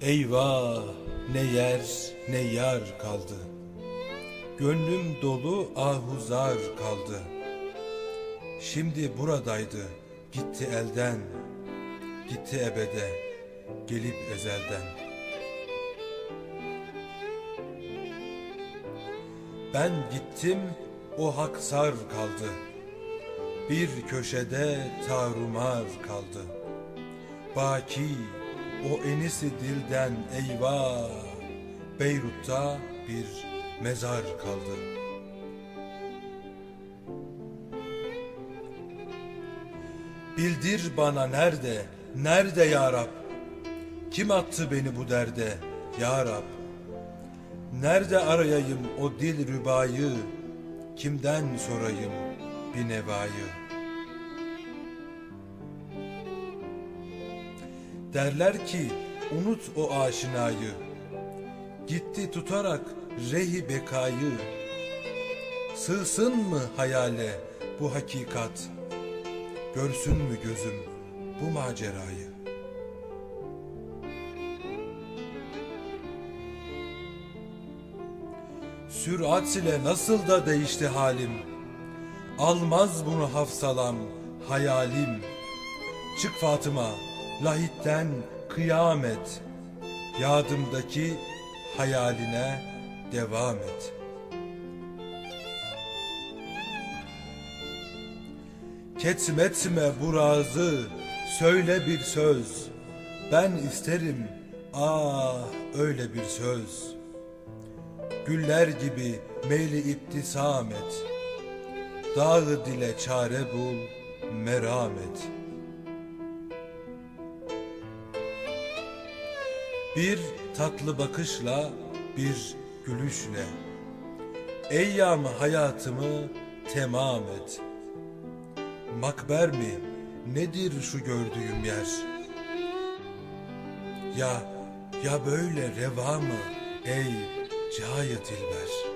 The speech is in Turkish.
Eyvah ne yer ne yar kaldı. Gönlüm dolu ahuzar kaldı. Şimdi buradaydı gitti elden. Gitti ebede gelip ezelden. Ben gittim o haksar kaldı. Bir köşede tarumar kaldı. Baki o enisi dilden eyvah Beyrut'ta bir mezar kaldı. Bildir bana nerede, nerede ya Rab? Kim attı beni bu derde ya Rab? Nerede arayayım o dil rübayı? Kimden sorayım bir nevayı? Derler ki unut o aşinayı. Gitti tutarak rehi bekayı. Sığsın mı hayale bu hakikat? Görsün mü gözüm bu macerayı? Sürat ile nasıl da değişti halim. Almaz bunu hafsalam, hayalim. Çık Fatıma, lahitten kıyamet. Yadımdaki hayaline devam et. Ketmetme bu razı, söyle bir söz. Ben isterim, ah öyle bir söz. Güller gibi meyli iptisam et. Dağı dile çare bul, merhamet. Bir tatlı bakışla, bir gülüşle. Eyyam hayatımı temam et. Makber mi, nedir şu gördüğüm yer? Ya, ya böyle reva mı ey cahayı dilber?